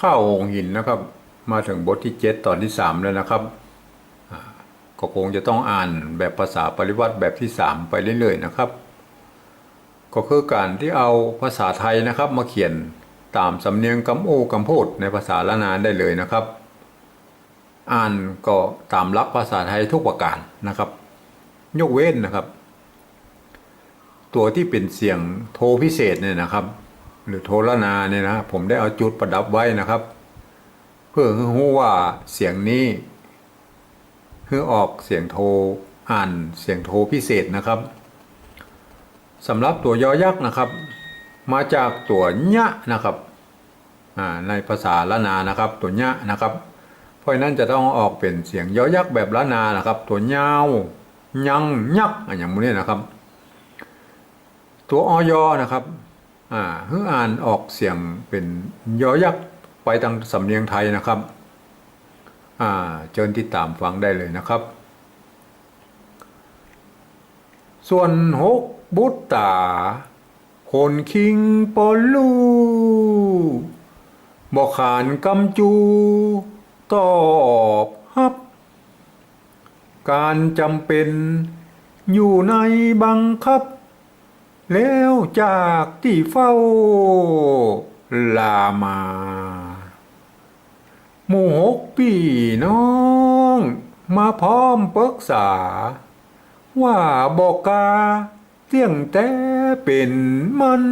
ข้าวองหินนะครับ มาถึงบทที่เจ็ดตอนที่สามแล้วนะครับก็คงจะต้องอ่านแบบภาษาปริวัติแบบที่สามไปเรื่อยๆนะครับ ก็คือการที่เอาภาษาไทยนะครับ มาเขียนตามสำเนียงกำโอกำพูดในภาษาละนานได้เลยนะครับ อ่านก็ตามหลักภาษาไทยทุกประการนะครับ ยกเว้นนะครับ ตัวที่เป็นเสียงโทพิเศษเนี่ยนะครับ หรือโทรนาเนี่ยนะผมได้เอาจุดประดับไว้นะครับ เพื่อให้รู้ว่าเสียงนี้คือออกเสียงโทอ่านเสียงโทพิเศษนะครับสำหรับตัวยอยักษ์นะครับ มาจากตัวยะนะครับในภาษาละนานะครับ ตัวยะนะครับ เพราะนั้นจะต้องออกเป็นเสียงยอยักษ์แบบละนานะครับ ตัวยาวยังยักษ์อย่างนี้นะครับ ตัวออยนะครับ อ่าเพื่ออ่านออกเสียงเป็นยอยักษ์ไปทางสำเนียงไทยนะครับ อ่าเชิญติดตามฟังได้เลยนะครับ ส่วนหกบุตตาคนคิงปอลูบอกขานกำจู ตอบฮับ การจำเป็นอยู่ในบังคับ แล้วจากที่เฝ้า ลามาหมู่หกพี่น้อง มาพร้อมปรึกษา ว่าบอกกาเที่ยงแต่เป็นมัน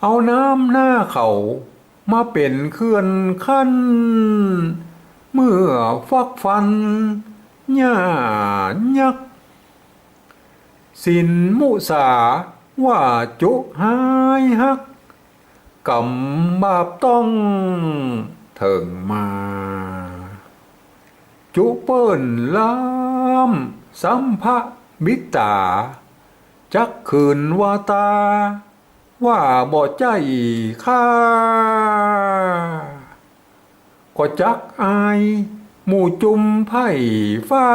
เอาน้ำหน้าเขามาเป็นเคลื่อนขั้น เมื่อฟักฟันหญ้ายักษ สินมุสาว่าจุหายฮักกำบาปต้องเถิงมา จุเปิ้นลามสัมภะบิตา จักคืนวาตา ว่าบ่ใจข้าก็จักอาย หมู่จุมไผ่ฟ้า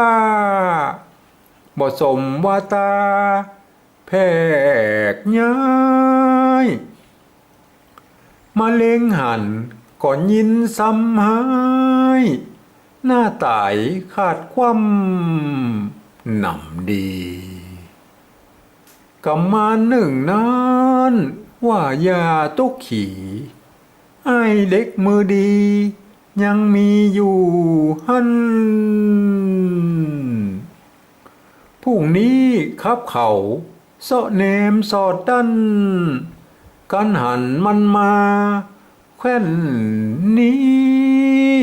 บ่สมว่าตา แพกย้ายมาเลงหันก่อนยินซ้ำหาย หน้าตายขาดความหนำดีกำมาหนึ่งนั้นว่ายาตุกขี่ไอเด็กมือดี ยังมีอยู่หัน พรุ่งนี้ขับเขาเสาะเนมสอดดันกันหันมันมาแคว้นนี้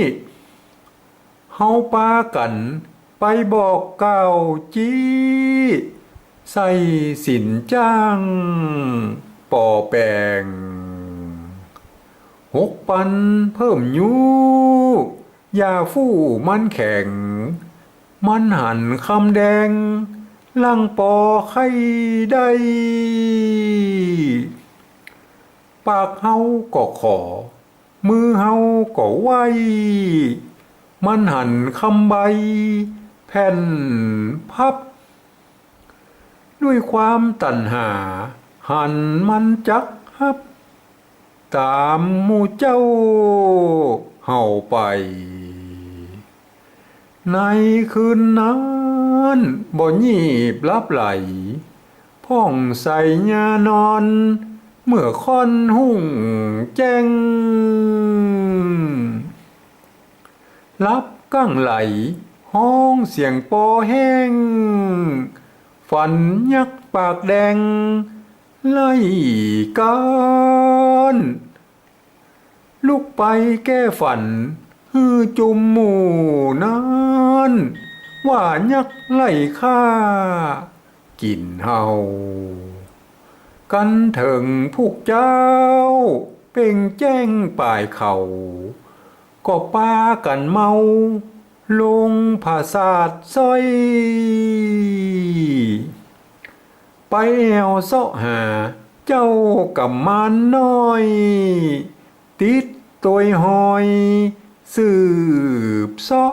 เฮาปากันไปบอกเก่าจี้ ใส่สินจ้างปอแปงหกปันเพิ่มยูยาฟู่มันแข็ง มันหันคำแดง ลังปอไข่ได้ ปากเฮาก็ขอ มือเฮาก็ไหวมันหันคำใบ แผ่นพับ ด้วยความตัณหา หันมันจักฮับ ตามมูเจ้าเฮาไป ในคืนนั้นบ่ยีบลับไหล พ่องใส่ยานอน เมื่อค่อนหุ่งแจ้ง รับกั้งไหล ห้องเสียงปอแห้ง ฝันยักษ์ปากแดง ไล่กันลุกไปแก้ฝัน ฮือจุมหมู่นั้นว่ายักษ์ไล่ฆ่า กินเฮากันเถิงพวกเจ้า เป่งแจ้งป่ายเขา ก็ป้ากันเมา ลงผาศาสซอย ไปแอวเสาะหา เจ้ากับมานน้อย ติดตัวหอย สืบเสาะ